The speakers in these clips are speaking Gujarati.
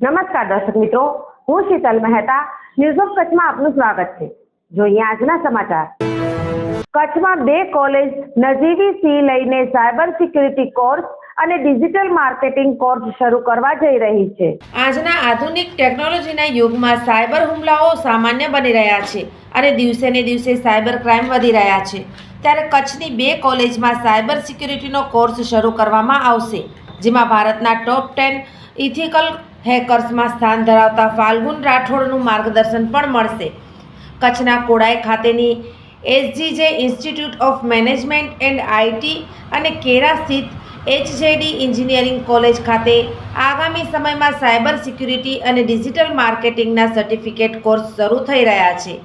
નમસ્કાર દર્શક મિત્રો, હું શીતલ મહેતા. ન્યૂઝ ઓફ કચ્છમાં આપનું સ્વાગત છે. જોઈએ આજના સમાચાર. કચ્છમાં બે કોલેજ નજીવી સી લઈને સાયબર સિક્યુરિટી કોર્સ અને ડિજિટલ માર્કેટિંગ કોર્સ શરૂ કરવા જઈ રહી છે. આજના આધુનિક ટેકનોલોજીના યુગમાં સાયબર હુમલાઓ સામાન્ય બની રહ્યા છે અને દિવસે ને દિવસે સાયબર ક્રાઇમ વધી રહ્યા છે. ત્યારે કચ્છની બે કોલેજમાં સાયબર સિક્યુરિટીનો કોર્સ શરૂ કરવામાં આવશે, જેમાં ભારતના ટોપ ટેન ઇથિકલ હેકર્સમાં સ્થાન ધરાવતા ફાલ્ગુન રાઠોડનું માર્ગદર્શન પણ મળશે. કચ્છના કોડાઈ ખાતેની SGJ institute of management and IT અને કેરા સ્થિત એચજેડી એન્જિનિયરિંગ કોલેજ ખાતે આગામી સમયમાં સાયબર સિક્યુરિટી અને ડિજિટલ માર્કેટિંગના સર્ટિફિકેટ કોર્સ શરૂ થઈ રહ્યા છે.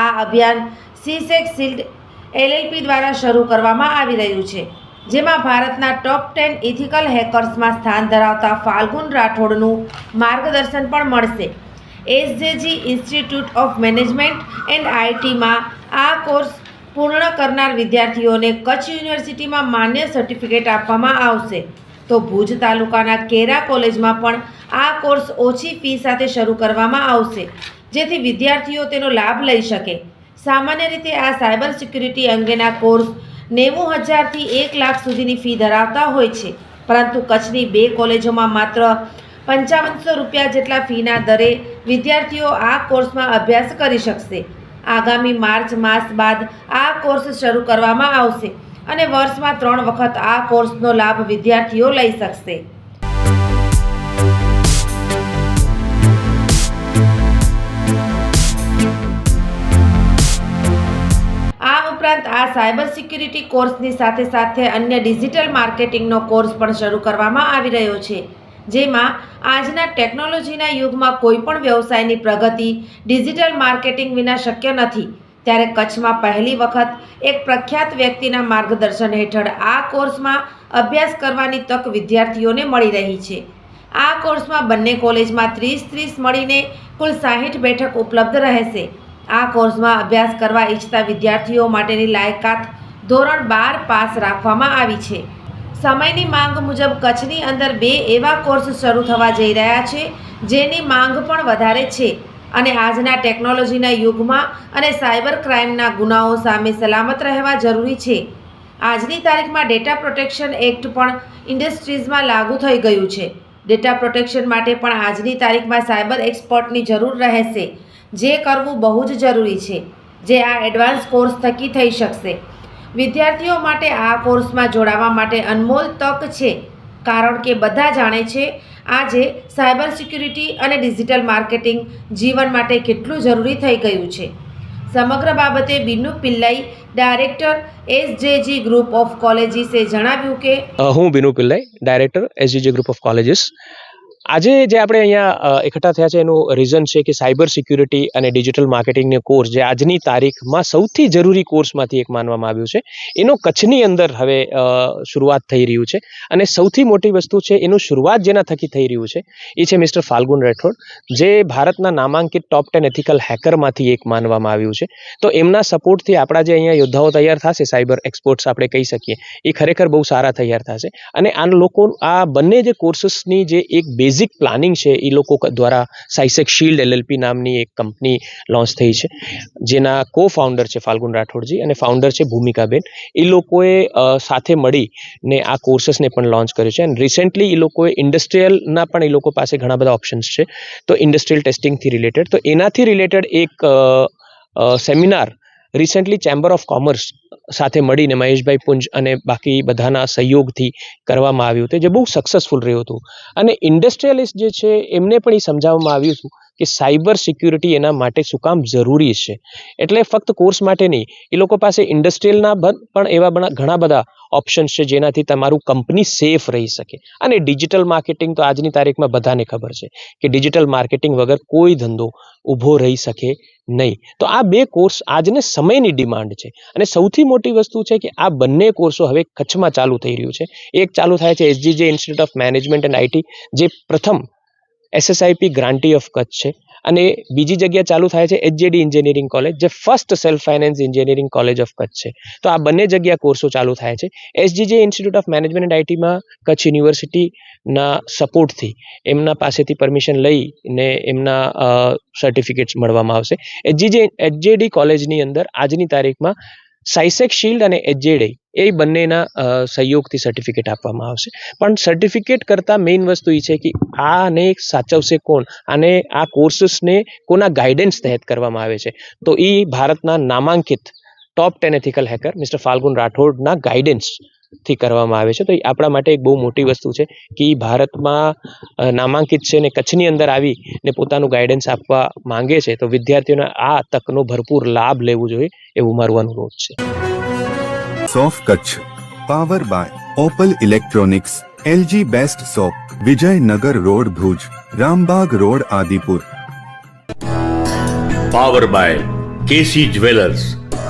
આ અભિયાન સીસેક શિલ્ડ એલએલપી દ્વારા શરૂ કરવામાં આવી રહ્યું છે. જેમાં ભારતના ટોપ ટેન ઇથિકલ હેકર્સમાં સ્થાન ધરાવતા ફાલ્ગુન રાઠોડનું માર્ગદર્શન પણ મળશે. SJG institute of management and આઈટીમાં આ કોર્સ પૂર્ણ કરનાર વિદ્યાર્થીઓને કચ્છ યુનિવર્સિટીમાં માન્ય સર્ટિફિકેટ આપવામાં આવશે. તો ભુજ તાલુકાના કેરા કોલેજમાં પણ આ કોર્સ ઓછી ફી સાથે શરૂ કરવામાં આવશે, જેથી વિદ્યાર્થીઓ તેનો લાભ લઈ શકે. સામાન્ય રીતે આ સાયબર સિક્યુરિટી અંગેના કોર્સ નેવું હજારથી એક લાખ સુધીની ફી ધરાવતા હોય છે. પરંતુ કચ્છની બે કોલેજોમાં માત્ર પંચાવનસો રૂપિયા જેટલા ફીના દરે વિદ્યાર્થીઓ આ કોર્સમાં અભ્યાસ કરી શકશે. આગામી માર્ચ માસ બાદ આ કોર્સ શરૂ કરવામાં આવશે અને વર્ષમાં ત્રણ વખત આ કોર્સનો લાભ વિદ્યાર્થીઓ લઈ શકશે. ઉપરાંત આ સાયબર સિક્યુરિટી કોર્સની સાથે સાથે અન્ય ડિજિટલ માર્કેટિંગનો કોર્સ પણ શરૂ કરવામાં આવી રહ્યો છે. જેમાં આજના ટેકનોલોજીના યુગમાં કોઈ પણ વ્યવસાયની પ્રગતિ ડિજિટલ માર્કેટિંગ વિના શક્ય નથી. ત્યારે કચ્છમાં પહેલી વખત એક પ્રખ્યાત વ્યક્તિના માર્ગદર્શન હેઠળ આ કોર્સમાં અભ્યાસ કરવાની તક વિદ્યાર્થીઓને મળી રહી છે. આ કોર્સમાં બંને કોલેજમાં ત્રીસ ત્રીસ મળીને કુલ સાહીઠ બેઠક ઉપલબ્ધ રહેશે. આ કોર્સમાં અભ્યાસ કરવા ઈચ્છતા વિદ્યાર્થીઓ માટેની લાયકાત ધોરણ બાર પાસ રાખવામાં આવી છે. સમયની માંગ મુજબ કચ્છની અંદર બે એવા કોર્સ શરૂ થવા જઈ રહ્યા છે, જેની માંગ પણ વધારે છે અને આજના ટેકનોલોજીના યુગમાં અને સાયબર ક્રાઇમના ગુનાઓ સામે સલામત રહેવા જરૂરી છે. આજની તારીખમાં ડેટા પ્રોટેક્શન એક્ટ પણ ઇન્ડસ્ટ્રીઝમાં લાગુ થઈ ગયું છે. ડેટા પ્રોટેક્શન માટે પણ આજની તારીખમાં સાયબર એક્સપર્ટની જરૂર રહેશે. જે કરવું બહુ જ જરૂરી છે, જે આ એડવાન્સ કોર્સ થકી થઈ શકશે. વિદ્યાર્થીઓ માટે આ કોર્સમાં જોડાવા માટે અનમોલ તક છે, કારણ કે બધા જાણે છે, આજે સાયબર સિક્યુરિટી અને ડિજિટલ માર્કેટિંગ જીવન માટે કેટલું જરૂરી થઈ ગયું છે. સમગ્ર બાબતે Binu Pillai, director SJG group of કોલેજીસે જણાવ્યું કે હું Binu Pillai, director SJG group of colleges. આજે જે આપણે અહીંયા એકઠા થયા છે, એનું રીઝન છે કે સાયબર સિક્યુરિટી અને ડિજિટલ માર્કેટિંગનો કોર્સ જે આજની તારીખમાં સૌથી જરૂરી કોર્સમાંથી એક માનવામાં આવ્યું છે. એનો કચ્છની અંદર હવે શરૂઆત થઈ રહ્યું છે અને સૌથી મોટી વસ્તુ છે એનું શરૂઆત જેના થકી થઈ રહ્યું છે, એ છે મિસ્ટર ફાલ્ગુન રેઠોડ, જે ભારતના નામાંકિત ટોપ ટેન એથિકલ હેકરમાંથી એક માનવામાં આવ્યું છે. તો એમના સપોર્ટથી આપણા જે અહીંયા યોદ્ધાઓ તૈયાર થશે સાયબર એક્સપર્ટ્સ આપણે કહી શકીએ, એ ખરેખર બહુ સારા તૈયાર થશે. અને આ લોકો, આ બંને જે કોર્સીસની જે એક બેઝિક પ્લાનિંગ છે એ લોકો દ્વારા સાઇસેક શિલ્ડ એલએલપી નામની એક કંપની લોન્ચ થઈ છે, જેના કો ફાઉન્ડર છે ફાલ્ગુન રાઠોડજી અને ફાઉન્ડર છે ભૂમિકાબેન. એ લોકોએ સાથે મળીને આ કોર્સીસને પણ લોન્ચ કર્યો છે. અને રિસેન્ટલી એ લોકોએ ઇન્ડસ્ટ્રીયલના પણ એ લોકો પાસે ઘણા બધા ઓપ્શન્સ છે. તો ઇન્ડસ્ટ્રીયલ ટેસ્ટિંગથી રિલેટેડ તો એનાથી રિલેટેડ એક seminar recently chamber of commerce સાથે મળીને મહેશભાઈ પુંજ અને બાકી બધાના સહયોગથી કરવામાં આવ્યું હતું, જે બહુ સક્સેસફુલ રહ્યું હતું. અને ઇન્ડસ્ટ્રીયલિસ્ટ જે છે, એમને પણ એ સમજાવવામાં આવ્યું હતું કે સાયબર સિક્યુરિટી એના માટે શું કામ જરૂરી છે? એટલે ફક્ત કોર્સ માટે નહીં, એ લોકો પાસે ઇન્ડસ્ટ્રીયલના પણ એવા ઘણા બધા ઓપ્શન્સ છે જેનાથી તમારું કંપની સેફ રહી શકે. અને ડિજિટલ માર્કેટિંગ તો આજની તારીખમાં બધાને ખબર છે કે ડિજિટલ માર્કેટિંગ વગર કોઈ ધંધો ઊભો રહી શકે નહીં. તો આ બે કોર્સ આજને સમયની ડિમાન્ડ છે. અને સૌથી મોટી વસ્તુ છે કે આ બંને કોર્સો હવે કચ્છમાં ચાલુ થઈ રહ્યું છે. એક ચાલુ થાય છે SGJ institute of management and IT જે પ્રથમ એસએસઆઈપી ગ્રાન્ટી ઓફ કચ્છ છે. અને બીજી જગ્યા ચાલુ થાય છે એચજેડી એન્જિનિયરિંગ કોલેજ જે first self finance engineering college of Kutch છે. તો આ બંને જગ્યા કોર્સો ચાલુ થાય છે. SGJ institute of management and આઈટીમાં Kutch યુનિવર્સિટીના સપોર્ટથી એમના પાસેથી પરમિશન લઈને એમના સર્ટિફિકેટ્સ મળવામાં આવશે. એચજીજે એચજેડી કોલેજની અંદર આજની તારીખમાં સાઇસેક શિલ્ડ અને એચજેડી એ બંનેના સહયોગથી સર્ટિફિકેટ આપવામાં આવશે. પણ સર્ટિફિકેટ કરતાં મેઇન વસ્તુ એ છે કે આને સાચવશે કોણ? અને આ કોર્સીસને કોના ગાઈડન્સ તહેત કરવામાં આવે છે? તો એ ભારતના નામાંકિત top ten ethical hacker mister Falgun રાઠોડના ગાઈડન્સથી કરવામાં આવે છે. તો એ આપણા માટે એક બહુ મોટી વસ્તુ છે કે એ ભારતમાં નામાંકિત છે ને કચ્છની અંદર આવી ને પોતાનું ગાઈડન્સ આપવા માંગે છે તો વિદ્યાર્થીઓને આ તકનો ભરપૂર લાભ લેવો જોઈએ એવું મારું અનુરોધ છે. સોફ Kutch power by Opal electronics LG best shop Vijaynagar road Bhuj Rambagh road Adipur. Power by KC jewellers.